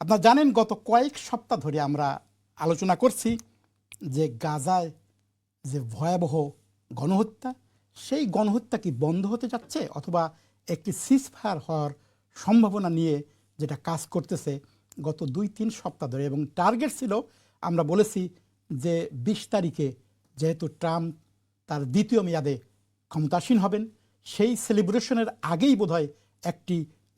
আপনারা জানেন, গত কয়েক সপ্তাহ ধরে আমরা আলোচনা করছি যে গাজায় যে ভয়াবহ গণহত্যা, সেই গণহত্যা কি বন্ধ হতে যাচ্ছে অথবা একটি সিজফায়ার হওয়ার সম্ভাবনা নিয়ে যেটা কাজ করতেছে গত দুই, তিন সপ্তাহ ধরে এবং টার্গেট ছিল, আমরা বলেছি যে বিশ তারিখে যেহেতু ট্রাম্প তার দ্বিতীয় মেয়াদে ক্ষমতাসীন হবেন, সেই সেলিব্রেশনের আগেই বোধহয় একটি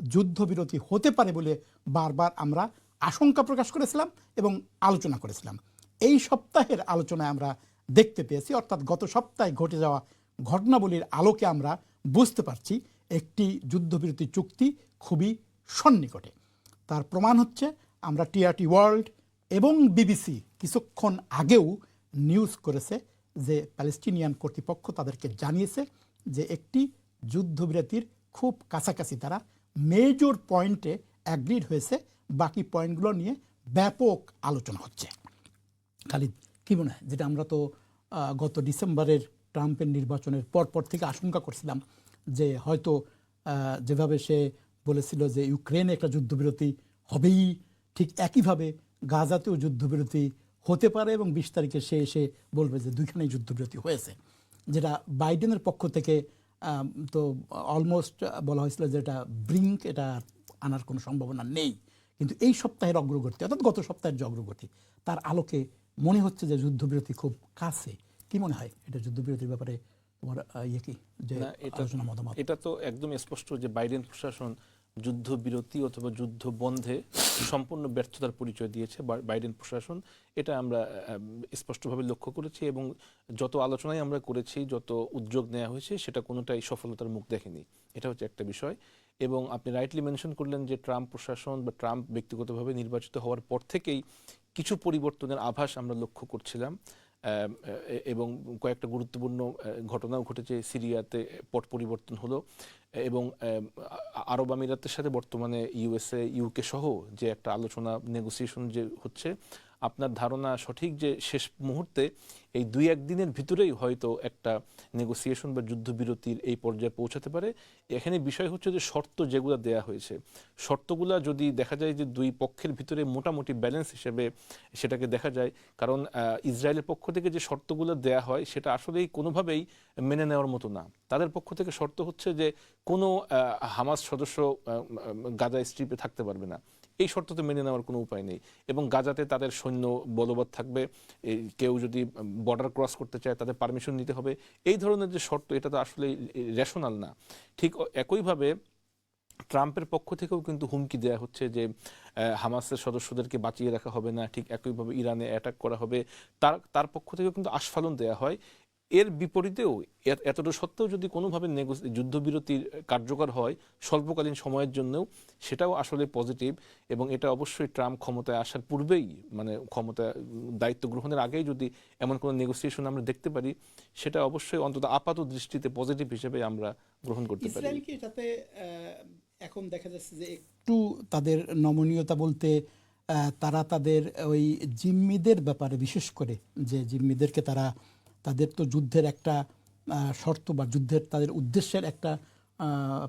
যুদ্ধবিরতি হতে পারে বলে বারবার আমরা আশঙ্কা প্রকাশ করেছিলাম এবং আলোচনা করেছিলাম। এই সপ্তাহের আলোচনায় আমরা দেখতে পেয়েছি, অর্থাৎ গত সপ্তাহে ঘটে যাওয়া ঘটনাবলীর আলোকে আমরা বুঝতে পারছি, একটি যুদ্ধবিরতি চুক্তি খুবই সন্নিকটে। তার প্রমাণ হচ্ছে, আমরা টিআরটি ওয়ার্ল্ড এবং বিবিসি কিছুক্ষণ আগেও নিউজ করেছে যে প্যালেস্টিনিয়ান কর্তৃপক্ষ তাদেরকে জানিয়েছে যে একটি যুদ্ধবিরতির খুব কাছাকাছি তারা মেজর পয়েন্টে অ্যাগ্রিড হয়েছে, বাকি পয়েন্টগুলো নিয়ে ব্যাপক আলোচনা হচ্ছে। খালিদ, কি মনে হয়? যেটা আমরা তো গত ডিসেম্বরের ট্রাম্পের নির্বাচনের পরপর থেকে আশঙ্কা করছিলাম যে হয়তো যেভাবে সে বলেছিল যে ইউক্রেনে একটা যুদ্ধবিরতি হবেই, ঠিক একইভাবে গাজাতেও যুদ্ধবিরতি হতে পারে এবং বিশ তারিখে সে এসে বলবে যে দুইখানেই যুদ্ধবিরতি হয়েছে। যেটা বাইডেনের পক্ষ থেকে তো অলমোস্ট বলা হয়েছিল যে এটা ব্রিঙ্ক এটা আনার কোনো সম্ভাবনা নেই। কিন্তু এই সপ্তাহের অগ্রগতি অর্থাৎ গত সপ্তাহের যে অগ্রগতি তার আলোকে মনে হচ্ছে যে যুদ্ধবিরতি খুব কাছে। কি মনে হয়? এটা যুদ্ধবিরতির ব্যাপারে তোমার ইয়ে কি? যে এটা মতামত? এটা তো একদম স্পষ্ট যে বাইডেন প্রশাসন যুদ্ধ বিরতি অথবা যুদ্ধ বন্ধে সম্পূর্ণ ব্যর্থতার পরিচয় দিয়েছে বাইডেন প্রশাসন। এটা আমরা স্পষ্টভাবে লক্ষ্য করেছি এবং যত আলোচনায় আমরা করেছি, যত উদ্যোগ নেওয়া হয়েছে, সেটা কোনোটাই সফলতার মুখ দেখেনি। এটা হচ্ছে একটা বিষয়। এবং আপনি রাইটলি মেনশন করলেন যে ট্রাম্প প্রশাসন বা ট্রাম্প ব্যক্তিগতভাবে নির্বাচিত হওয়ার পর থেকেই কিছু পরিবর্তনের আভাস আমরা লক্ষ্য করছিলাম। এবং কয়েকটা গুরুত্বপূর্ণ ঘটনাও ঘটেছে সিরিয়াতে পট পরিবর্তন হলো। এবং আরব আমিরাতের সাথে বর্তমানে ইউএসএ ইউকে সহ যে একটা আলোচনা নেগোসিয়েশন যে হচ্ছে আপনার ধারণা সঠিক যে শেষ মুহূর্তে এই দুই একদিনের ভিতরেই হয়তো একটা নেগোসিয়েশন বা যুদ্ধবিরতির এই পর্যায়ে পৌঁছাতে পারে। এখানে বিষয় হচ্ছে যে শর্ত যেগুলো দেয়া হয়েছে। শর্তগুলা যদি দেখা যায় যে দুই পক্ষের ভিতরে মোটামুটি ব্যালেন্স হিসেবে সেটাকে দেখা যায়, কারণ ইসরায়েলের পক্ষ থেকে যে শর্তগুলো দেয়া হয় সেটা আসলেই কোনোভাবেই মেনে নেওয়ার মতো না। তাদের পক্ষ থেকে শর্ত হচ্ছে যে কোনো হামাস সদস্য গাজা স্ট্রিপে থাকতে পারবে না। এই শর্ত তো মেনে নেওয়ার কোনো উপায় নেই। এবং গাজাতে তাদের সৈন্য বলবৎ থাকবে। কেউ যদি বর্ডার ক্রস করতে চায়, তাদের পারমিশন নিতে হবে। এই ধরনের যে শর্ত, এটা তো আসলে রেশনাল না। ঠিক একইভাবে ট্রাম্পের পক্ষ থেকেও কিন্তু হুমকি দেওয়া হচ্ছে যে হামাসের সদস্যদেরকে বাঁচিয়ে রাখা হবে না। ঠিক একইভাবে ইরানে অ্যাটাক করা হবে। তার তার পক্ষ থেকেও কিন্তু আস্ফালন দেওয়া হয়। এর বিপরীতেও এতটা সত্ত্বেও যদি কোনোভাবে যুদ্ধবিরতির কার্যকর হয় স্বল্পকালীন সময়ের জন্যও সেটাও আসলে পজিটিভ এবং এটা অবশ্যই ট্রাম্প ক্ষমতায় আসার পূর্বেই মানে ক্ষমতা দায়িত্ব গ্রহণের আগেই যদি এমন কোনো নেগোসিয়েশন আমরা দেখতে পারি সেটা অবশ্যই অন্তত আপাত দৃষ্টিতে পজিটিভ হিসেবে আমরা গ্রহণ করতে পারি। আহ, এখন দেখা যাচ্ছে যে একটু তাদের নমনীয়তা বলতে তারা তাদের ওই জিম্মিদের ব্যাপারে বিশেষ করে যে জিম্মিদেরকে তারা তাদের তো যুদ্ধের একটা শর্ত বা যুদ্ধের তাদের উদ্দেশ্যের একটা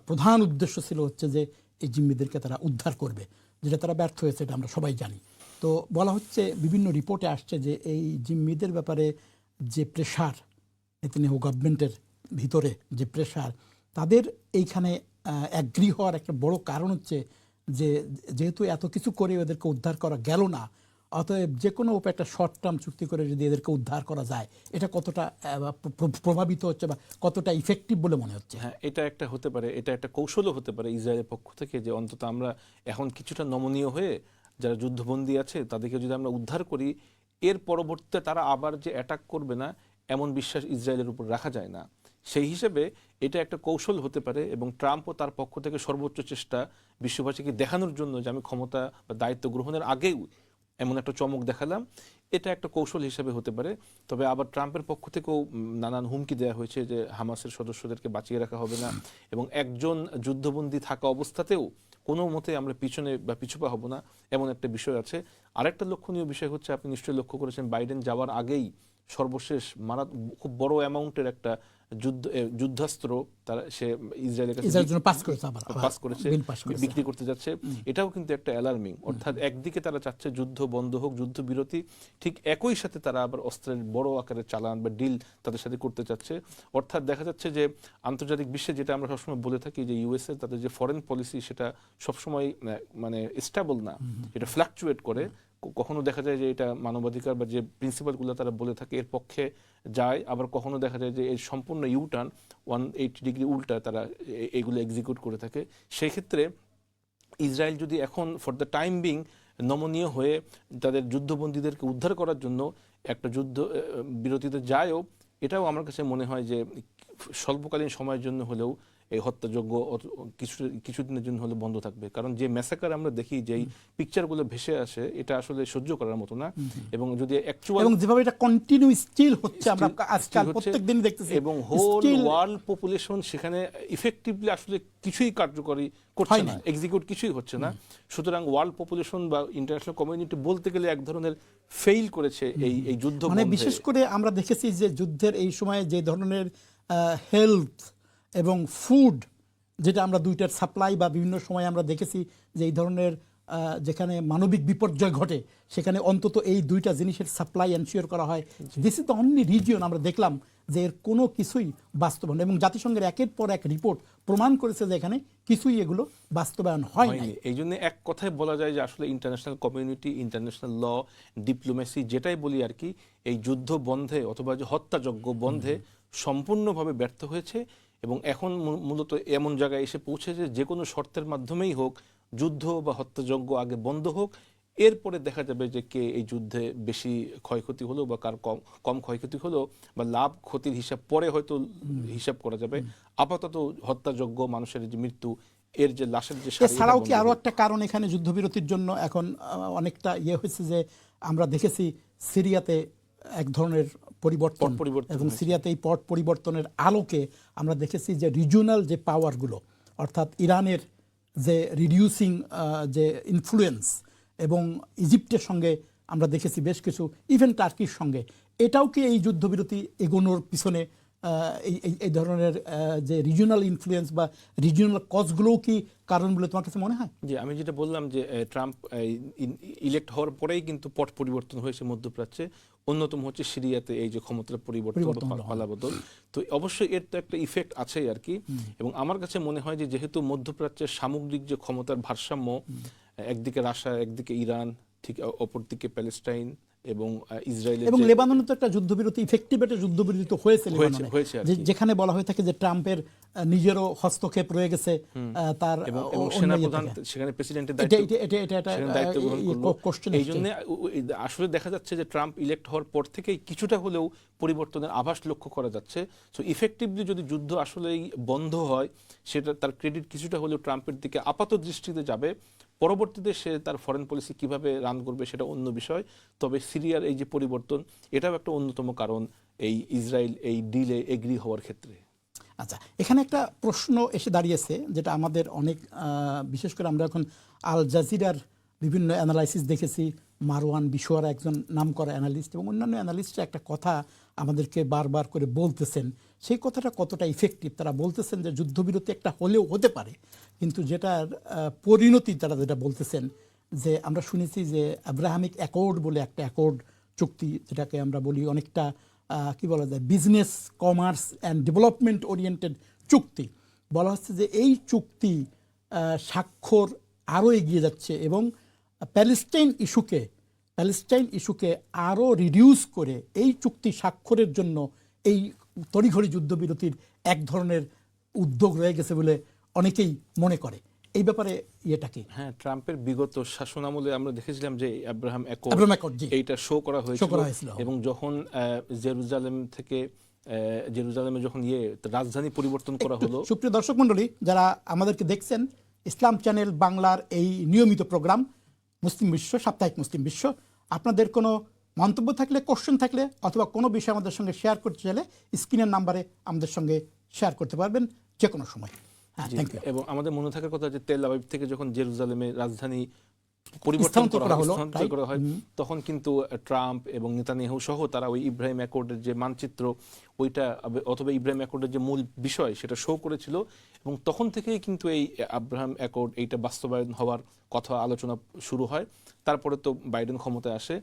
প্রধান উদ্দেশ্য ছিল হচ্ছে যে এই জিম্মিদেরকে তারা উদ্ধার করবে, যেটা তারা ব্যর্থ হয়েছে এটা আমরা সবাই জানি। তো বলা হচ্ছে, বিভিন্ন রিপোর্টে আসছে যে এই জিম্মিদের ব্যাপারে যে প্রেশার নেতানিয়াহু গভর্নমেন্টের ভিতরে যে প্রেশার, তাদের এইখানে অ্যাগ্রি হওয়ার একটা বড় কারণ হচ্ছে যে যেহেতু এত কিছু করে ওদেরকে উদ্ধার করা গেল না অতএব যে কোনো উপায়ে একটা শর্ট টার্ম চুক্তি করে যদি এদেরকে উদ্ধার করা যায়, এটা কতটা প্রভাবিত হচ্ছে বা কতটা ইফেক্টিভ বলে মনে হচ্ছে? হ্যাঁ এটা একটা হতে পারে, এটা একটা কৌশলও হতে পারে ইসরায়েলের পক্ষ থেকে যে অন্তত আমরা এখন কিছুটা নমনীয় হয়ে যারা যুদ্ধবন্দী আছে, তাদেরকে যদি আমরা উদ্ধার করি, এর পরবর্তীতে তারা আবার যে অ্যাটাক করবে না, এমন বিশ্বাস ইসরায়েলের উপর রাখা যায় না। সেই হিসেবে এটা একটা কৌশল হতে পারে এবং ট্রাম্পও তার পক্ষ থেকে সর্বোচ্চ চেষ্টা বিশ্ববাসীকে দেখানোর জন্য যে আমি ক্ষমতা বা দায়িত্ব গ্রহণের আগেও এমন একটা চমক দেখালাম। এটা একটা কৌশল হিসেবে হতে পারে। তবে আবার ট্রাম্পের পক্ষ থেকেও নানান হুমকি দেওয়া হয়েছে যে হামাসের সদস্যদেরকে বাঁচিয়ে রাখা হবে না এবং একজন যুদ্ধবন্দী থাকা অবস্থাতেও কোনো মতে আমরা পিছনে বা পিছুপা হব না, এমন একটা বিষয় আছে। আরেকটা লক্ষণীয় বিষয় হচ্ছে, আপনি নিশ্চয়ই লক্ষ্য করেছেন, বাইডেন যাওয়ার আগেই সর্বশেষ মারা খুব বড় অ্যামাউন্টের একটা যুদ্ধ যুদ্ধাস্ত্র তারা সে ইসরায়েলের কাছে পাস করেছে আবার। পাস বিক্রি করতে যাচ্ছে। এটাও কিন্তু একটা অ্যালার্মিং। অর্থাৎ একদিকে তারা চাচ্ছে যুদ্ধ বন্ধ হোক যুদ্ধ বিরতি ঠিক একই সাথে তারা আবার অস্ত্রের বড় আকারের চালান বা ডিল তাদের সাথে করতে চাচ্ছে। অর্থাৎ দেখা যাচ্ছে যে আন্তর্জাতিক বিশ্বে যেটা আমরা সবসময় বলে থাকি যে ইউএসএ তাদের যে ফরেন পলিসি সেটা সবসময় মানে স্টেবল না এটা ফ্ল্যাকচুয়েট করে। কখনো দেখা যায় যে এটা মানবাধিকার বা যে প্রিন্সিপালগুলো তারা বলে থাকে, এর পক্ষে যায়। আবার কখনো দেখা যায় যে এর সম্পূর্ণ ইউটার্ন ওয়ান এইটি ডিগ্রি উল্টা তারা এগুলো এক্সিকিউট করে থাকে। সেই ক্ষেত্রে ইসরায়েল যদি এখন ফর দ্য টাইম বিং নমনীয় হয়ে তাদের যুদ্ধবন্দীদেরকে উদ্ধার করার জন্য একটা যুদ্ধ বিরতিতে যায়ও, এটাও আমার কাছে মনে হয় যে স্বল্পকালীন সময়ের জন্য হলেও এই হত্যাযোগ্য কিছু কিছুদিনের জন্য হলে বন্ধ থাকবে। কারণ যে ম্যাসাকার আমরা দেখি যেই পিকচারগুলো ভেসে আসে এটা আসলে সহ্য করার মতো না। এবং যদি অ্যাকচুয়াল এবং যেভাবে এটা কন্টিনিউ স্টিল হচ্ছে আমরা আজকাল still প্রত্যেক দিন দেখতেছি এবং হোল ওয়ার্ল্ড পপুলেশন সেখানে ইফেক্টিভলি আসলে কিছুই কার্যকরী করছে না এক্সিকিউট কিছুই হচ্ছে না। সুতরাং ওয়ার্ল্ড পপুলেশন বা ইন্টারন্যাশনাল কমিউনিটি বলতে গেলে এক ধরনের ফেইল করেছে এই এই যুদ্ধ মানে বিশেষ করে আমরা দেখেছি যে যুদ্ধের এই সময়ে যে ধরনের হেলথ এবং ফুড যেটা আমরা দুইটার সাপ্লাই বা বিভিন্ন সময় আমরা দেখেছি যে এই ধরনের যেখানে মানবিক বিপর্যয় ঘটে সেখানে অন্তত এই দুইটা জিনিসের সাপ্লাই এনশিওর করা হয়। This is the only region আমরা দেখলাম যে এর কোনো কিছুই বাস্তবায়ন এবং জাতিসংঘের একের পর এক রিপোর্ট প্রমাণ করেছে যে এখানে কিছুই এগুলো বাস্তবায়ন হয় এই জন্য এক কথায় বলা যায় যে আসলে international community international law diplomacy যেটাই বলি আর কি এই যুদ্ধ বন্ধে অথবা যে হত্যাযজ্ঞ বন্ধে সম্পূর্ণভাবে ব্যর্থ হয়েছে। এবং এখন মূলত এমন জায়গায় এসে পৌঁছেছে যে কোনো শর্তের মাধ্যমেই হোক যুদ্ধ বা হত্যাযজ্ঞ আগে বন্ধ হোক এরপরে দেখা যাবে যে কে এই যুদ্ধে বেশি ক্ষয়ক্ষতি হলো বা কার কম কম ক্ষয়ক্ষতি হলো বা লাভ ক্ষতির হিসাব পরে হয়তো হিসাব করা যাবে। আপাতত হত্যাযজ্ঞ মানুষের যে মৃত্যু এর যে লাশের যে এছাড়াও কি আরও একটা কারণ এখানে যুদ্ধবিরতির জন্য এখন অনেকটা ইয়ে হয়েছে যে আমরা দেখেছি সিরিয়াতে এক ধরনের পরিবর্তন পরিবর্তন এবং সিরিয়াতে এই পট পরিবর্তনের আলোকে আমরা দেখেছি যে রিজিওনাল যে পাওয়ারগুলো অর্থাৎ ইরানের যে রিডিউসিং যে ইনফ্লুয়েন্স এবং ইজিপ্টের সঙ্গে আমরা দেখেছি বেশ কিছু ইভেন টার্কির সঙ্গে। এটাও কি এই যুদ্ধবিরতি এগোনোর পিছনে এই ধরনের যে রিজিওনাল ইনফ্লুয়েন্স বা রিজিওনাল কজগুলোও কি কারণ বলে তোমার কাছে মনে হয়? যে আমি যেটা বললাম যে ট্রাম্প ইলেক্ট হওয়ার পরেই কিন্তু পট পরিবর্তন হয়েছে মধ্যপ্রাচ্যে। অন্যতম হচ্ছে সিরিয়াতে এই যে ক্ষমতার পরিবর্তন পালাবদল। তো অবশ্যই এর তো একটা ইফেক্ট আছেই আর কি। এবং আমার কাছে মনে হয় যে যেহেতু মধ্যপ্রাচ্যের সামগ্রিক যে ক্ষমতার ভারসাম্য একদিকে রাশিয়া একদিকে ইরান ঠিক অপরদিকে প্যালেস্টাইন এবং আহ, ইসরায়েলের এবং লেবাননে তো একটা যুদ্ধবিরতি ইফেক্টিভ একটা যুদ্ধবিরতি তো হয়েছে। যেখানে বলা হয়ে থাকে যে ট্রাম্পের নিজেরও হস্তক্ষেপ রয়ে গেছে তার এবং সেনাপ্রধান সেখানে প্রেসিডেন্টের দায়িত্ব এটা এটা এটা দায়িত্ব গ্রহণ করল। এই জন্য আসলে দেখা যাচ্ছে যে ট্রাম্প ইলেক্ট হওয়ার পর থেকেই কিছুটা হলেও পরিবর্তনের আভাস লক্ষ্য করা যাচ্ছে। সো ইফেক্টিভলি যদি যুদ্ধ আসলেই বন্ধ হয় সেটা তার ক্রেডিট কিছুটা হলেও ট্রাম্পের দিকে আপাত দৃষ্টিতে যাবে। পরবর্তীতে সে তার ফরেন পলিসি কীভাবে রান করবে সেটা অন্য বিষয়। তবে সিরিয়ার এই যে পরিবর্তন, এটাও একটা অন্যতম কারণ এই ইসরায়েল এই ডিলে এগ্রি হওয়ার ক্ষেত্রে। আচ্ছা এখানে একটা প্রশ্ন এসে দাঁড়িয়েছে, যেটা আমাদের অনেক বিশেষ করে আমরা এখন আল জাজিরার বিভিন্ন অ্যানালাইসিস দেখেছি। মারওয়ান বিশোয়ারা একজন নামকরা অ্যানালিস্ট এবং অন্যান্য অ্যানালিস্টরা একটা কথা আমাদেরকে বারবার করে বলতেছেন। সেই কথাটা কতটা ইফেক্টিভ তারা বলতেছেন যে যুদ্ধবিরতি একটা হলেও হতে পারে, কিন্তু যেটার পরিণতি তারা যেটা বলতেছেন যে আমরা শুনেছি যে আব্রাহামিক অ্যাকর্ড বলে একটা অ্যাকর্ড চুক্তি, যেটাকে আমরা বলি অনেকটা কি বলা যায় business commerce and development oriented চুক্তি। বলা হচ্ছে যে এই চুক্তি স্বাক্ষর আরও এগিয়ে যাচ্ছে এবং প্যালেস্টাইন ইস্যুকে প্যালেস্টাইন ইস্যুকে আরও রিডিউস করে এই চুক্তি স্বাক্ষরের জন্য এই তড়িঘড়ি যুদ্ধবিরতির এক ধরনের উদ্যোগ রয়ে গেছে বলে অনেকেই মনে করে এই ব্যাপারে ইয়েটা কি হ্যাঁ ট্রাম্পের বিগত শাসনামলে আমরা দেখেছিলাম যে আব্রাহাম অ্যাকর্ড। এইটা শো করা হয়েছিল। এবং যখন জেরুজালেম থেকে জেরুজালেমে যখন ইয়ে রাজধানী পরিবর্তন করা হলো সুপ্রিয় দর্শক মণ্ডলী যারা আমাদেরকে দেখছেন ইসলাম চ্যানেল বাংলার এই নিয়মিত প্রোগ্রাম মুসলিম বিশ্ব সাপ্তাহিক মুসলিম বিশ্ব আপনাদের কোনো মন্তব্য থাকলে কোশ্চেন থাকলে অথবা কোনো বিষয় আমাদের সঙ্গে শেয়ার করতে চাইলে স্ক্রিনের নাম্বারে আমাদের সঙ্গে শেয়ার করতে পারবেন যে কোনো সময়। হ্যাঁ থ্যাংক ইউ এবং আমাদের মনে থাকার কথা যে তেল আবিব থেকে যখন জেরুজালেমে রাজধানী পরিবর্তন করা হলো, করা হয়। তখন কিন্তু ট্রাম্প এবং নেতানিয়াহু সহ তারা ওই ইব্রাহিম অ্যাকর্ডের যে মানচিত্র ওইটা অথবা ইব্রাহিম অ্যাকর্ডের যে মূল বিষয় সেটা শো করেছিল। এবং তখন থেকেই কিন্তু এই আব্রাহাম অ্যাকর্ড এইটা বাস্তবায়ন হওয়ার কথা আলোচনা শুরু হয়। তারপরে তো বাইডেন ক্ষমতায় আসে।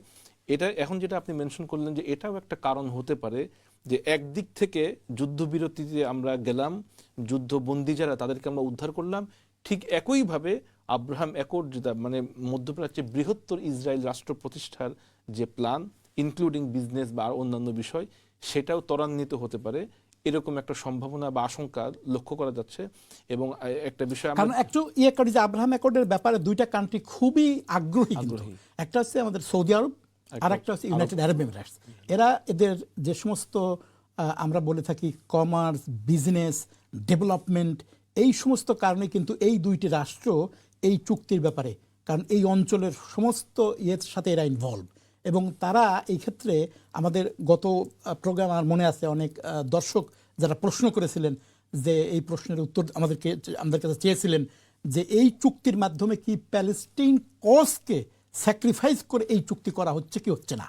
এটা এখন যেটা আপনি মেনশন করলেন যে এটাও একটা কারণ হতে পারে যে একদিক থেকে যুদ্ধবিরতিতে আমরা গেলাম যুদ্ধবন্দী যারা তাদেরকে আমরা উদ্ধার করলাম। ঠিক একইভাবে আব্রাহাম অ্যাকর্ড যেটা মানে মধ্যপ্রাচ্যে বৃহত্তর ইসরায়েল রাষ্ট্র প্রতিষ্ঠার যে প্ল্যান ইনক্লুডিং বিজনেস বা অন্যান্য বিষয় সেটাও ত্বরান্বিত হতে পারে। এরকম একটা সম্ভাবনা বা আশঙ্কা লক্ষ্য করা যাচ্ছে এবং একটা বিষয় কারণ একটু ইয়ে করি যে আব্রাহাম অ্যাকর্ডের ব্যাপারে দুইটা কান্ট্রি খুবই আগ্রহী। একটা হচ্ছে আমাদের সৌদি আরব আর একটা হচ্ছে ইউনাইটেড আরব এমিরেটস এরা এদের যে সমস্ত আমরা বলে থাকি কমার্স বিজনেস ডেভেলপমেন্ট এই সমস্ত কারণে কিন্তু এই দুইটি রাষ্ট্র এই চুক্তির ব্যাপারে, কারণ এই অঞ্চলের সমস্ত ইয়ের সাথে এরা ইনভলভ এবং তারা এই ক্ষেত্রে আমাদের গত প্রোগ্রাম আমার মনে আছে, অনেক দর্শক যারা প্রশ্ন করেছিলেন যে এই প্রশ্নের উত্তর আমাদেরকে, আমাদের কাছে চেয়েছিলেন যে এই চুক্তির মাধ্যমে কি প্যালেস্টাইন কজকে স্যাক্রিফাইস করে এই চুক্তি করা হচ্ছে কি হচ্ছে না?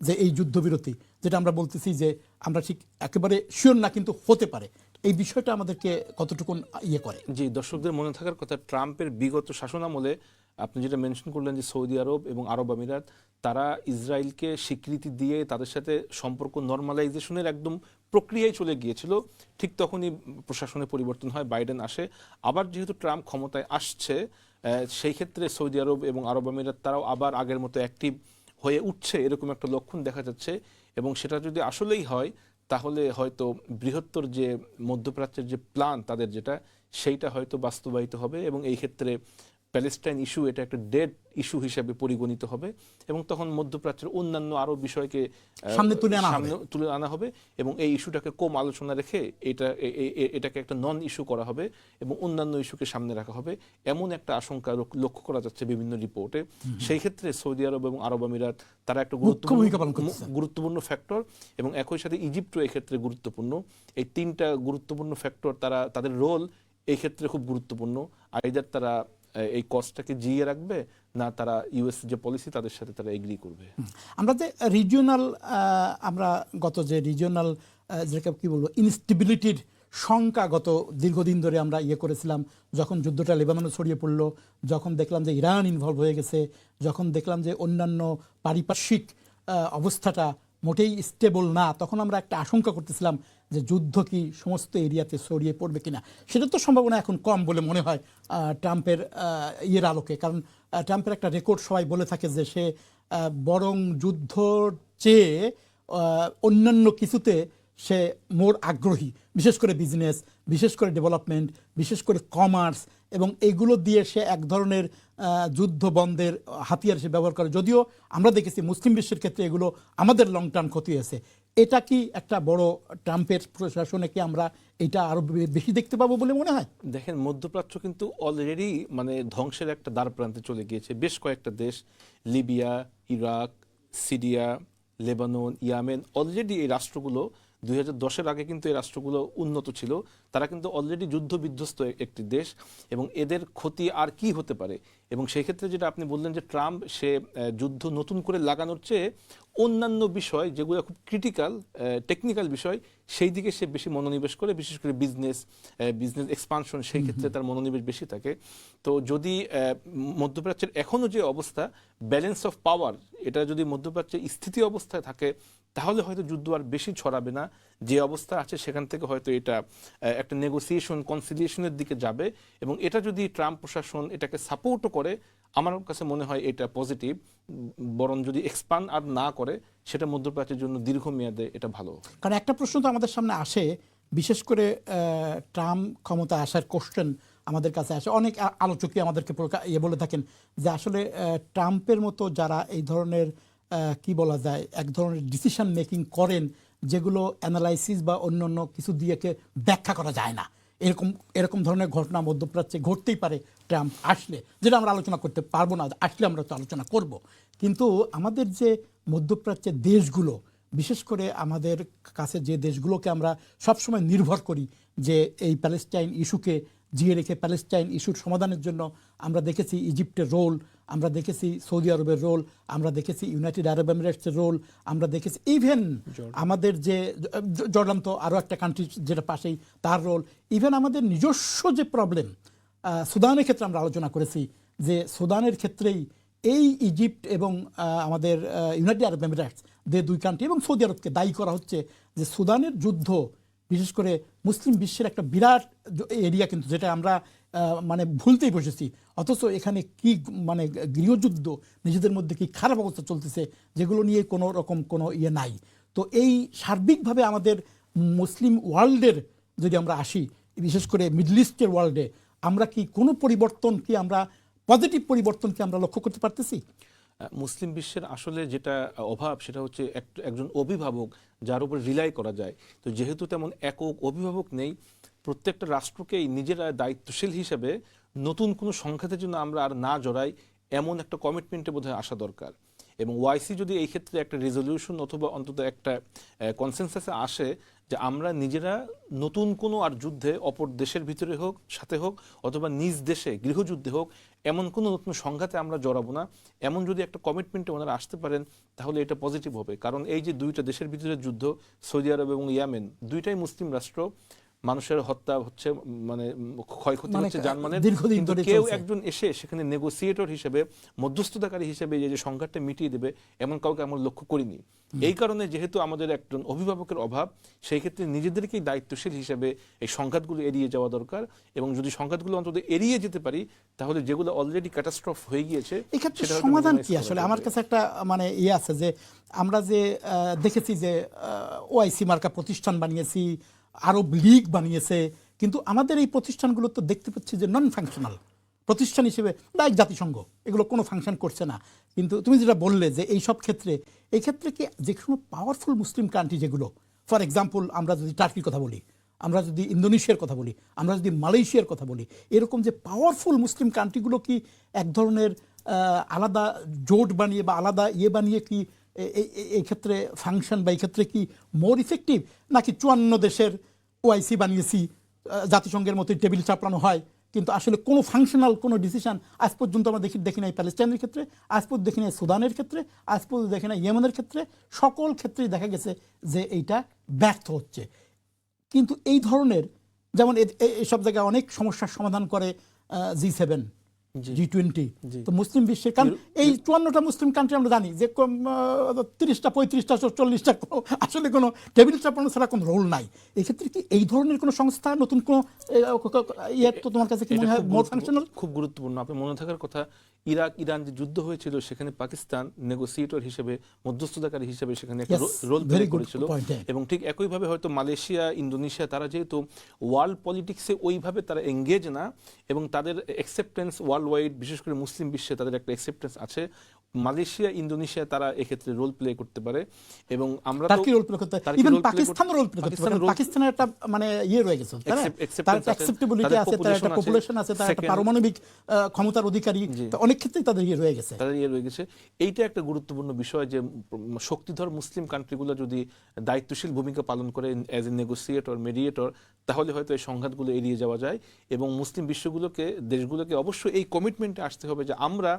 যে এই যুদ্ধবিরতি, যেটা আমরা বলতেছি যে আমরা ঠিক একেবারে শিওর না, কিন্তু হতে পারে। এই বিষয়টা আমাদেরকে কতটুকু ইয়ে করে? জি, দর্শকদের মনে থাকার কথা, ট্রাম্পের বিগত শাসনামলে আপনি যেটা মেনশন করলেন যে সৌদি আরব এবং আরব আমিরাত, তারা ইসরায়েলকে স্বীকৃতি দিয়ে তাদের সাথে সম্পর্ক নর্মালাইজেশনের একদম প্রক্রিয়ায় চলে গিয়েছিল। ঠিক তখনই প্রশাসনে পরিবর্তন হয়, বাইডেন আসে। আবার যেহেতু ট্রাম্প ক্ষমতায় আসছে সেই ক্ষেত্রে সৌদি আরব এবং আরব আমিরাত তারাও আবার আগের মতো অ্যাক্টিভ হয়ে উঠছে, এরকম একটা লক্ষণ দেখা যাচ্ছে। এবং সেটা যদি আসলেই হয় তাহলে হয়তো বৃহত্তর যে মধ্যপ্রাচ্যের যে প্লান তাদের যেটা, সেইটা হয়তো বাস্তবায়িত হবে এবং এই ক্ষেত্রে প্যালেস্টাইন ইস্যু এটা একটা ডেড ইস্যু হিসেবে পরিগণিত হবে এবং তখন মধ্যপ্রাচ্যের অন্যান্য আরও বিষয়কে সামনে তুলে আনা হবে। তুলে আনা হবে এবং এই ইস্যুটাকে কম আলোচনা রেখে এটা এটাকে একটা নন ইস্যু করা হবে এবং অন্যান্য ইস্যুকে সামনে রাখা হবে। এমন একটা আশঙ্কা লক্ষ্য করা যাচ্ছে বিভিন্ন রিপোর্টে। সেই ক্ষেত্রে সৌদি আরব এবং আরব আমিরাত তারা একটা গুরুত্বপূর্ণ। গুরুত্বপূর্ণ ফ্যাক্টর এবং একই সাথে ইজিপ্টও এক্ষেত্রে গুরুত্বপূর্ণ। এই তিনটা গুরুত্বপূর্ণ ফ্যাক্টর তারা তাদের রোল এই ক্ষেত্রে খুব গুরুত্বপূর্ণ। আইদার তারা এই কস্টটাকে জিয়ে রাখবে, না তারা ইউএস যে পলিসি তাদের সাথে তারা এগ্রি করবে। আমরা যে রিজিওনাল আমরা গত যে রিজিওনাল যেটাকে কি বলব ইনস্টেবিলিটির শঙ্কা গত দীর্ঘদিন ধরে আমরা ইয়ে করেছিলাম, যখন যুদ্ধটা লেবাননে ছড়িয়ে পড়ল, যখন দেখলাম যে ইরান ইনভলভ হয়ে গেছে, যখন দেখলাম যে অন্যান্য পারিপার্শ্বিক অবস্থাটা মোটেই স্টেবল না, তখন আমরা একটা আশঙ্কা করতেছিলাম যে যুদ্ধ কি সমস্ত এরিয়াতে ছড়িয়ে পড়বে কিনা, সেটা তো সম্ভাবনা এখন কম বলে মনে হয় ট্রাম্পের ইয়ের আলোকে। কারণ ট্রাম্পের একটা রেকর্ড সবাই বলে থাকে যে সে বরং যুদ্ধর চেয়ে অন্যান্য কিছুতে সে মোর আগ্রহী। বিশেষ করে বিজনেস, বিশেষ করে ডেভেলপমেন্ট, বিশেষ করে কমার্স, এবং এইগুলো দিয়ে সে এক ধরনের যুদ্ধ বন্ধের হাতিয়ার সে ব্যবহার করে। যদিও আমরা দেখেছি মুসলিম বিশ্বের ক্ষেত্রে এগুলো আমাদের লং টার্ম ক্ষতি হয়েছে। এটা কি একটা বড় ট্রাম্পের প্রশাসনে কি আমরা এটা আরও বেশি দেখতে পাবো বলে মনে হয়? দেখেন, মধ্যপ্রাচ্য কিন্তু অলরেডি মানে ধ্বংসের একটা দ্বার প্রান্তে চলে গিয়েছে। বেশ কয়েকটা দেশ, Libya, Iraq, Syria, Lebanon, Yemen already এই রাষ্ট্রগুলো দুই হাজার দশের আগে কিন্তু এই রাষ্ট্রগুলো উন্নত ছিল। তারা কিন্তু অলরেডি যুদ্ধ বিধ্বস্ত একটি দেশ এবং এদের ক্ষতি আর কি হতে পারে? এবং সেই ক্ষেত্রে যেটা আপনি বললেন যে ট্রাম্প সে যুদ্ধ নতুন করে লাগানোর চেয়ে অন্যান্য বিষয় যেগুলো খুব ক্রিটিক্যাল টেকনিক্যাল বিষয় সেই দিকে সে বেশি মনোনিবেশ করে বিশেষ করে বিজনেস বিজনেস এক্সপানশন সেই ক্ষেত্রে তার মনোনিবেশ বেশি থাকে। তো যদি মধ্যপ্রাচ্যের এখনও যে অবস্থা ব্যালেন্স অফ পাওয়ার এটা যদি মধ্যপ্রাচ্যের স্থিতি অবস্থায় থাকে তাহলে হয়তো যুদ্ধ আর বেশি ছড়াবে না। যে অবস্থা আছে সেখান থেকে হয়তো এটা একটা নেগোসিয়েশন কনসিলিয়েশনের দিকে যাবে এবং এটা যদি ট্রাম্প প্রশাসন এটাকে সাপোর্টও করে, আমার কাছে মনে হয় এটা পজিটিভ বরং যদি এক্সপান্ড আর না করে, সেটা মধ্যপ্রাচ্যের জন্য দীর্ঘমেয়াদে এটা ভালো। কারণ একটা প্রশ্ন তো আমাদের সামনে আসে, বিশেষ করে ট্রাম্প ক্ষমতা আসার কোশ্চেন আমাদের কাছে আসে। অনেক আলোচকই আমাদেরকে ইয়ে বলে থাকেন যে আসলে ট্রাম্পের মতো যারা এই ধরনের কি বলা যায়, এক ধরনের ডিসিশন মেকিং করেন যেগুলো অ্যানালাইসিস বা অন্য অন্য কিছু দিয়েকে ব্যাখ্যা করা যায় না। এরকম এরকম ধরনের ঘটনা মধ্যপ্রাচ্যে ঘটতেই পারে ট্রাম্প আসলে, যেটা আমরা আলোচনা করতে পারব না, আসলে আমরা তো আলোচনা করব। কিন্তু আমাদের যে মধ্যপ্রাচ্যের দেশগুলো, বিশেষ করে আমাদের কাছে যে দেশগুলোকে আমরা সবসময় নির্ভর করি, যে এই প্যালেস্টাইন ইস্যুকে জিয়ে রেখে প্যালেস্টাইন ইস্যুর সমাধানের জন্য আমরা দেখেছি ইজিপ্টের রোল আমরা দেখেছি সৌদি আরবের রোল আমরা দেখেছি ইউনাইটেড আরব এমিরেটসের রোল আমরা দেখেছি ইভেন আমাদের যে জর্ডান তো আরও একটা কান্ট্রি যেটা পাশেই তার রোল ইভেন আমাদের নিজস্ব যে প্রবলেম সুদানের ক্ষেত্রে আমরা আলোচনা করেছি যে সুদানের ক্ষেত্রেই এই ইজিপ্ট এবং আমাদের ইউনাইটেড আরব এমিরেটস যে দুই কান্ট্রি এবং সৌদি আরবকে দায়ী করা হচ্ছে যে সুদানের যুদ্ধ বিশেষ করে মুসলিম বিশ্বের একটা বিরাট এরিয়া কিন্তু, যেটা আমরা মানে ভুলতেই বসেছি। অথচ এখানে কি মানে গৃহযুদ্ধ, নিজেদের মধ্যে কি খারাপ অবস্থা চলতেছে, যেগুলো নিয়ে কোনো রকম কোনো ইয়ে নাই। তো এই সার্বিকভাবে আমাদের মুসলিম ওয়ার্ল্ডের যদি আমরা আসি, বিশেষ করে মিডল ইস্টের ওয়ার্ল্ডে, আমরা কি কোনো পরিবর্তন কি আমরা, পজিটিভ পরিবর্তন কি আমরা লক্ষ্য করতে পারতেছি? মুসলিম বিশ্বের আসলে যেটা অভাব সেটা হচ্ছে এক- একজন অভিভাবক যার উপর রিলাই করা যায়। তো যেহেতু তেমন একক অভিভাবক নেই, প্রত্যেকটা রাষ্ট্রকেই নিজেরা দায়িত্বশীল হিসেবে নতুন কোনো সংঘাতের জন্য আমরা আর না জড়াই, এমন একটা কমিটমেন্টে বোধহয় আসা দরকার। এবং ওয়াইসি যদি এই ক্ষেত্রে একটা রেজলিউশন অথবা অন্তত একটা কনসেনসাসে আসে যে আমরা নিজেরা নতুন কোনো আর যুদ্ধে অপর দেশের ভিতরে হোক, সাথে হোক, অথবা নিজ দেশে গৃহযুদ্ধে হোক, এমন কোনো নতুন সংঘাতে আমরা জড়াবো না। এমন যদি একটা কমিটমেন্টে ওনারা আসতে পারেন, তাহলে এটা পজিটিভ হবে। কারণ এই যে দুইটা দেশের ভিতরে যুদ্ধ, সৌদি আরব এবং ইয়ামেন, দুইটাই মুসলিম রাষ্ট্র মানুষের হত্যা হচ্ছে মানে ক্ষয়ক্ষতি মানে হচ্ছে দীর্ঘদিন কিন্তু কেউ একজন এসে সেখানে নেগোসিয়েটর হিসেবে মধ্যস্থতাকারী হিসেবে যে সংঘাতটা মিটিয়ে দেবে এমন কাউকে আমরা লক্ষ্য করিনি। এই কারণে যেহেতু আমাদের একজন অভিভাবকের অভাব সেই ক্ষেত্রে নিজেদেরকেই দায়িত্বশীল হিসেবে এই সংঘাতগুলো এড়িয়ে যাওয়া দরকার এবং যদি সংঘাতগুলো অন্তত এড়িয়ে যেতে পারি তাহলে যেগুলো অলরেডি ক্যাটাস্ট্রফ হয়ে গিয়েছে এক্ষেত্রে সমাধান কি আসলে? আমার কাছে একটা মানে ইয়ে আছে যে আমরা যে দেখেছি যে ওআইসি মার্কা প্রতিষ্ঠান বানিয়েছি আরব লীগ বানিয়েছে। কিন্তু আমাদের এই প্রতিষ্ঠানগুলো তো দেখতে পাচ্ছি যে নন ফাংশনাল প্রতিষ্ঠান হিসেবে লাইক জাতিসংঘ, এগুলো কোনো ফাংশন করছে না। কিন্তু তুমি যেটা বললে যে এই সব ক্ষেত্রে, এই ক্ষেত্রে কি যে কোনো পাওয়ারফুল মুসলিম কান্ট্রি যেগুলো ফর এক্সাম্পল আমরা যদি টার্কির কথা বলি, আমরা যদি ইন্দোনেশিয়ার কথা বলি, আমরা যদি মালয়েশিয়ার কথা বলি, এরকম যে পাওয়ারফুল মুসলিম কান্ট্রিগুলো কি এক ধরনের আলাদা জোট বানিয়ে বা আলাদা ইয়ে বানিয়ে কি এই ক্ষেত্রে ফাংশন বা এই ক্ষেত্রে কি মোর ইফেক্টিভ নাকি চুয়ান্ন দেশের ওআইসি বানিয়েছি জাতিসংঘের মতোই টেবিল চাপড়ানো হয়, কিন্তু আসলে কোনো ফাংশনাল কোনো ডিসিশন আজ পর্যন্ত আমরা দেখি দেখি নাই প্যালেস্টাইনের ক্ষেত্রে, আজ পর্যন্ত দেখি নাই সুদানের ক্ষেত্রে, আজ পর্যন্ত দেখি নাই ইয়েমেনের ক্ষেত্রে, সকল ক্ষেত্রেই দেখা গেছে যে এইটা ব্যর্থ হচ্ছে। কিন্তু এই ধরনের, যেমন এসব জায়গায় অনেক সমস্যার সমাধান করে জি সেভেন জি। টোয়েন্টি তো মুসলিম বিশ্বের কারণ এই চুয়ান্নটা মুসলিম কান্ট্রি আমরা জানি যে তিরিশটা পঁয়ত্রিশটা চল্লিশটা কোনো আসলে কোনো টেবিল চাপানো ছাড়া কোনো রোল নাই। এক্ষেত্রে কি এই ধরনের কোনো সংস্থা নতুন কোনো ইয়ে তো তোমার কাছে কি মনে হয় মোর ফাংশনাল খুব গুরুত্বপূর্ণ। আপনার মনে থাকার কথা ইরাক ইরান যে যুদ্ধ হয়েছিল সেখানে পাকিস্তান নেগোসিয়েটর হিসেবে মধ্যস্থতাকারী হিসেবে সেখানে একটা রোল প্লে করেছিল। এবং ঠিক একইভাবে হয়তো মালয়েশিয়া ইন্দোনেশিয়া তারা যেহেতু ওয়ার্ল্ড পলিটিক্সে ওইভাবে তারা এঙ্গেজ না এবং তাদের অ্যাকসেপ্টেন্স ওয়ার্ল্ড ওয়াইড বিশেষ করে মুসলিম বিশ্বে তাদের একটা অ্যাকসেপ্টেন্স আছে। মালয়েশিয়া ইন্দোনেশিয়া তারা এক্ষেত্রে রোল প্লে করতে পারে এবং আমরা তো টার্কি রোল প্লে করতে টার্কি ইভেন পাকিস্তানের রোল প্লে করতে পারে। পাকিস্তানের একটা মানে ইয়ে রয়ে গেছে। তার আছে, অ্যাকসেপ্টেবিলিটি আছে তার একটা পপুলেশন আছে। তার একটা পারমাণবিক ক্ষমতার অধিকারী। অনেক ক্ষেত্রেই তাদের ইয়ে রয়ে গেছে। তাদের ইয়ে রয়ে গেছে। এইটা একটা গুরুত্বপূর্ণ বিষয় যে শক্তিধর মুসলিম কান্ট্রিগুলো যদি দায়িত্বশীল ভূমিকা পালন করে অ্যাজ এ নেগোসিয়েটর মেডিয়েটর তাহলে হয়তো এই সংঘাতগুলো এড়িয়ে যাওয়া যায় এবং মুসলিম বিশ্বগুলোকে দেশগুলোকে অবশ্যই এই কমিটমেন্টে আসতে হবে যে আমরা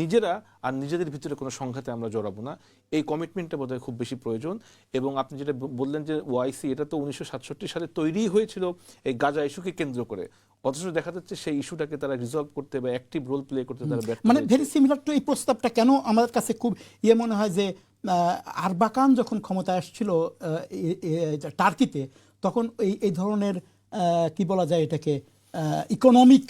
নিজেরা আর নিজেদের ভিতরে কোনো সংঘাতে আমরা জড়াবো না। এই কমিটমেন্টটা বোধহয় খুব বেশি প্রয়োজন এবং আপনি যেটা বললেন যে ওয়াইসি এটা তো উনিশশো সাতষট্টি সালে তৈরি হয়েছিল এই গাজা ইস্যুকে কেন্দ্র করে। অথচ দেখা যাচ্ছে সেই ইস্যুটাকে তারা রিজলভ করতে বা অ্যাক্টিভ রোল প্লে করতে তারা মানে ভেরি সিমিলার টু এই প্রস্তাবটা কেন আমাদের কাছে খুব ইয়ে মনে হয় যে আরবাকান যখন ক্ষমতায় আসছিল টার্কিতে তখন এই এই ধরনের কি বলা যায় এটাকে ইকোনমিক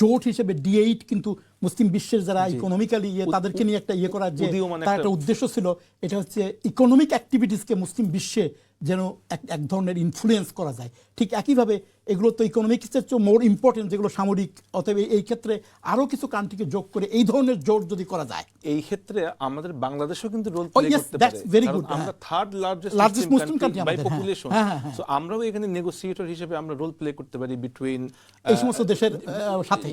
জোট হিসেবে ডি এইট কিন্তু মুসলিম বিশ্বের যারা ইকোনমিক্যালি ইয়ে তাদেরকে নিয়ে একটা ইয়ে করার যে তার একটা- উদ্দেশ্য ছিল এটা হচ্ছে ইকোনমিক অ্যাক্টিভিটিসকে মুসলিম বিশ্বে যেন এক এক ধরনের ইনফ্লুয়েন্স করা যায়। ঠিক একইভাবে এগুলো তো ইকোনমিক্সের চেয়ে মোর ইম্পর্টেন্ট যেগুলো সামরিক অতএব এই- ক্ষেত্রে আরও কিছু কান্ট্রিকে যোগ করে এই ধরনের জোট যদি করা যায়। এই ক্ষেত্রে আমাদের বাংলাদেশও কিন্তু রোল Oh, প্লে করতে পারে। আমরা। Third largest Muslim country by. Population. So আমরাও এখানে নেগোসিয়েটর হিসেবে আমরা রোল প্লে করতে পারি বিটুইন এই সমস্ত দেশের সাথে।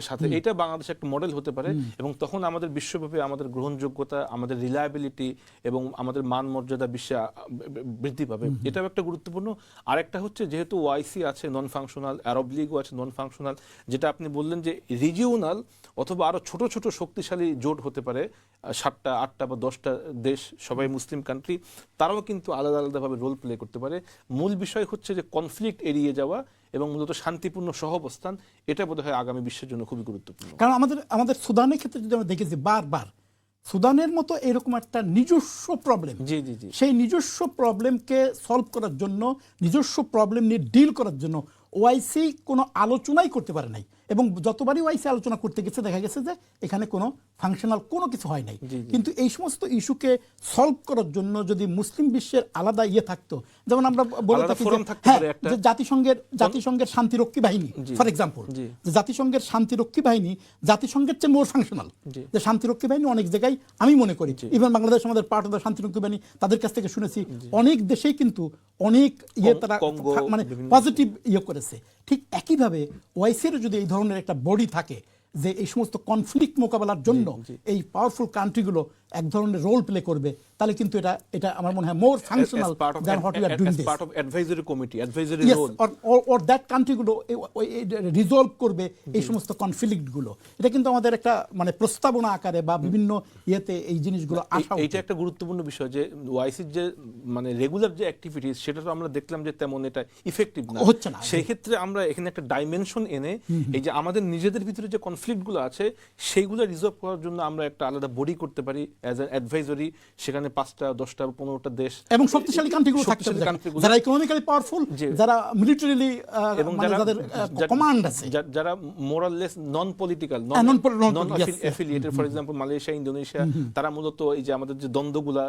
সাথে। এটা বাংলাদেশ একটা মডেল হতে পারে এবং তখন আমাদের বিশ্বব্যাপী আমাদের গ্রহণযোগ্যতা আমাদের রিলায়েবিলিটি এবং আমাদের মান মর্যাদা বিশ্বে বৃদ্ধি পাবে এটাও একটা গুরুত্বপূর্ণ। আরেকটা হচ্ছে যেহেতু ওয়াইসি আছে নন ফাংশনাল আরব লীগও আছে নন ফাংশনাল যেটা আপনি বললেন যে রিজিওনাল অথবা আরও ছোট ছোট শক্তিশালী জোট হতে পারে সাতটা আটটা বা দশটা দেশ সবাই মুসলিম কান্ট্রি তারাও কিন্তু আলাদা আলাদাভাবে রোল প্লে করতে পারে। মূল বিষয় হচ্ছে যে কনফ্লিক্ট এড়িয়ে যাওয়া এবং মূলত শান্তিপূর্ণ সহাবস্থান এটা বোধহয় আগামী বিশ্বের জন্য খুবই গুরুত্বপূর্ণ। কারণ আমাদের আমাদের সুদানের ক্ষেত্রে যদি আমরা দেখেছি বারবার সুদানের মতো এরকম একটা নিজস্ব প্রবলেম জি জি জি। সেই নিজস্ব প্রবলেমকে সলভ করার জন্য নিজস্ব প্রবলেম নিয়ে ডিল করার জন্য ওআইসি কোনো আলোচনাই করতে পারে নাই। এবং যতবারই ওআইসি আলোচনা করতে গেছে দেখা গেছে যে এখানে কোনো ফাংশনাল কোনো কিছু হয় নাই। কিন্তু এই সমস্ত ইস্যুকে সলভ করার জন্য যদি মুসলিম বিশ্বের আলাদা ইয়ে থাকতো যেমন আমরা বলে থাকি হ্যাঁ। যে জাতিসংঘের জাতিসংঘের শান্তিরক্ষী বাহিনী ফর এক্সাম্পল যে জাতিসংঘের শান্তিরক্ষী বাহিনী জাতিসংঘের চেয়ে মোর ফাংশনাল যে শান্তিরক্ষী বাহিনী অনেক জায়গায় আমি মনে করি ইভেন বাংলাদেশ আমাদের পার্ট অফ দ্য শান্তিরক্ষী বাহিনী তাদের কাছ থেকে শুনেছি অনেক দেশেই কিন্তু অনেক ইয়ে তারা মানে পজিটিভ ইয়ে করেছে। ঠিক একইভাবে ওয়াইসির যদি এই ধরনের একটা বডি থাকে যে এই সমস্ত কনফ্লিক্ট মোকাবেলার জন্য। এই পাওয়ারফুল কান্ট্রিগুলো এক ধরনের রোল প্লে করবে তাহলে কিন্তু এটা এটা আমার মনে হয় more functional than what we are doing this part of advisory committee advisory yes role. Or that কান্ট্রিগুলো resolve করবে এই সমস্ত কনফ্লিক্টগুলো। এটা কিন্তু আমাদের একটা মানে প্রস্তাবনা আকারে বা বিভিন্ন ইয়েতে এই জিনিসগুলো আসা উচিত। একটা গুরুত্বপূর্ণ বিষয় যে ওয়াইসির যে মানে রেগুলার যে অ্যাক্টিভিটিস সেটা তো আমরা দেখলাম যে তেমন এটা ইফেক্টিভ না। হচ্ছে না। সেই ক্ষেত্রে আমরা এখানে একটা ডাইমেনশন এনে এই যে আমাদের নিজেদের ভিতরে যে কনফ্লিক্টগুলো আছে সেইগুলো রিজলভ করার জন্য আমরা একটা আলাদা বডি করতে পারি অ্যাজ অ্যাডভাইজরি সেখানে পাঁচটা দশটা পনেরোটা দেশ এবং শক্তিশালী কান্ট্রিগুলো থাকতে হবে। যারা ইকোনমিক্যালি পাওয়ারফুল যারা মিলিটারিলি এবং মানে যাদের কমান্ড আছে। যারা more or less non political non. Affiliated for example Malaysia Indonesia তারা মূলত এই যে আমাদের যে দ্বন্দ্বগুলা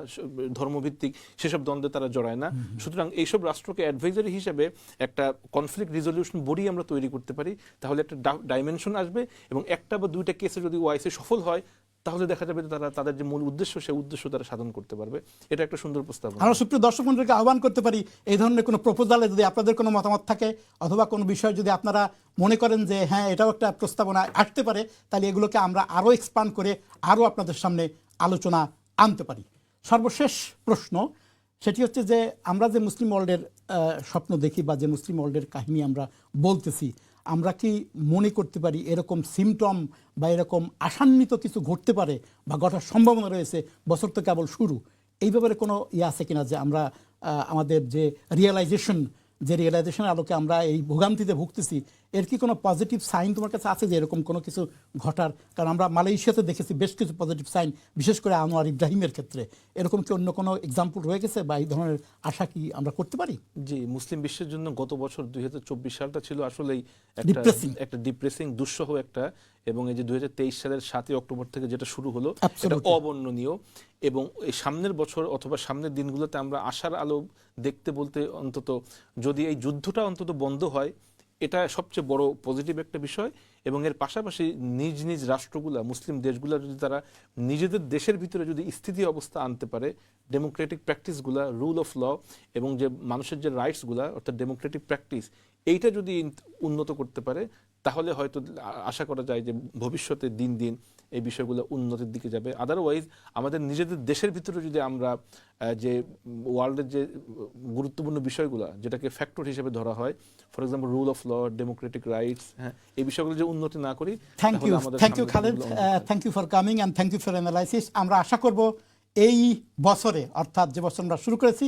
ধর্মভিত্তিক সেসব দ্বন্দ্বে তারা জড়ায় না। সুতরাং এইসব রাষ্ট্রকে অ্যাডভাইজারি হিসেবে একটা কনফ্লিক্ট রিজলিউশন বডি আমরা তৈরি করতে পারি। তাহলে একটা ডাইমেনশন আসবে এবং একটা বা দুইটা কেসে যদি ওয়াইসি সফল হয় তাহলে দেখা যাবে তারা, তাদের যে মূল উদ্দেশ্য, সেই উদ্দেশ্য তারা সাধন করতে পারবে। এটা একটা সুন্দর প্রস্তাব আমরা সুপ্রিয় দর্শক মন্ডলীকে আহ্বান করতে পারি, এই ধরনের কোনো প্রপোজালে যদি আপনাদের কোনো মতামত থাকে, অথবা কোনো বিষয় যদি আপনারা মনে করেন যে হ্যাঁ এটাও একটা প্রস্তাবনা আসতে পারে, তাহলে এগুলোকে আমরা আরও এক্সপান্ড করে আরও আপনাদের সামনে আলোচনা আনতে পারি। সর্বশেষ প্রশ্ন, সেটি হচ্ছে যে, আমরা যে মুসলিম ওয়ার্ল্ডের স্বপ্ন দেখি বা যে মুসলিম ওয়ার্ল্ডের কাহিনী আমরা বলতেছি আমরা কি মনে করতে পারি এরকম সিমটম বা এরকম আশান্বিত কিছু ঘটতে পারে বা ঘটার সম্ভাবনা রয়েছে? বছর তো কেবল শুরু। এই ব্যাপারে কোনো ইয়ে আছে কিনা যে আমরা আমাদের যে রিয়েলাইজেশন যে রিয়েলাইজেশনের আলোকে আমরা এই ভোগান্তিতে ভুগতেছি এর কি কোনো পজিটিভ সাইন তোমার কাছে আছে যে এরকম কোনো কিছু ঘটার? কারণ আমরা মালয়েশিয়াতে দেখেছি বেশ কিছু পজিটিভ সাইন বিশেষ করে আনোয়ার ইব্রাহিমের ক্ষেত্রে। এরকম কি অন্য কোনো এক্সাম্পল রয়ে গেছে বা এই ধরনের আশা কি আমরা করতে পারি? জি মুসলিম বিশ্বের জন্য গত বছর দুই সালটা ছিল আসলেই একটা একটা ডিপ্রেসিং দুঃসহ একটা এবং এই যে দুই হাজার তেইশ সালের সাতই অক্টোবর থেকে যেটা শুরু হলো এটা অবর্ণনীয় এবং এই সামনের বছর অথবা সামনের দিনগুলোতে আমরা আশার আলো দেখতে বলতে অন্তত যদি এই যুদ্ধটা অন্তত বন্ধ হয় এটা সবচেয়ে বড় পজিটিভ একটা বিষয় এবং এর পাশাপাশি নিজ নিজ রাষ্ট্রগুলা, মুসলিম দেশগুলা যদি তারা নিজেদের দেশের ভিতরে যদি স্থিতি অবস্থা আনতে পারে ডেমোক্রেটিক প্র্যাকটিসগুলা রুল অফ ল এবং যে মানুষের যে রাইটসগুলা অর্থাৎ ডেমোক্রেটিক প্র্যাকটিস এইটা যদি উন্নত করতে পারে, তাহলে হয়তো আশা করা যায় যে ভবিষ্যতে দিন দিন এই বিষয়গুলো উন্নতির দিকে যাবে। আদারওয়াইজ আমাদের নিজেদের দেশের ভিতরে যদি আমরা যে ওয়ার্ল্ডের যে গুরুত্বপূর্ণ বিষয়গুলো যেটাকে ফ্যাক্টর হিসেবে ধরা হয় for example rule of law democratic rights হ্যাঁ এই বিষয়গুলো যে উন্নতি না করি thank you thank you Khaled thank you for coming and thank you for analysis আমরা আশা করব এই বছরে অর্থাৎ যে বছর আমরা শুরু করেছি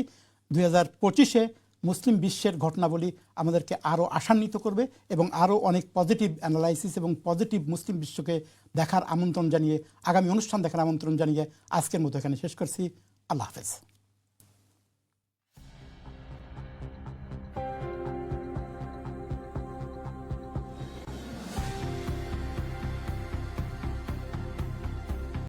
দুই হাজার পঁচিশে মুসলিম বিশ্বের ঘটনাবলী আমাদেরকে আরও আশান্বিত করবে এবং আরও অনেক পজিটিভ অ্যানালাইসিস এবং পজিটিভ মুসলিম বিশ্বকে দেখার আমন্ত্রণ জানিয়ে, আগামী অনুষ্ঠান দেখার আমন্ত্রণ জানিয়ে আজকের মতো এখানে শেষ করছি। আল্লাহ হাফেজ।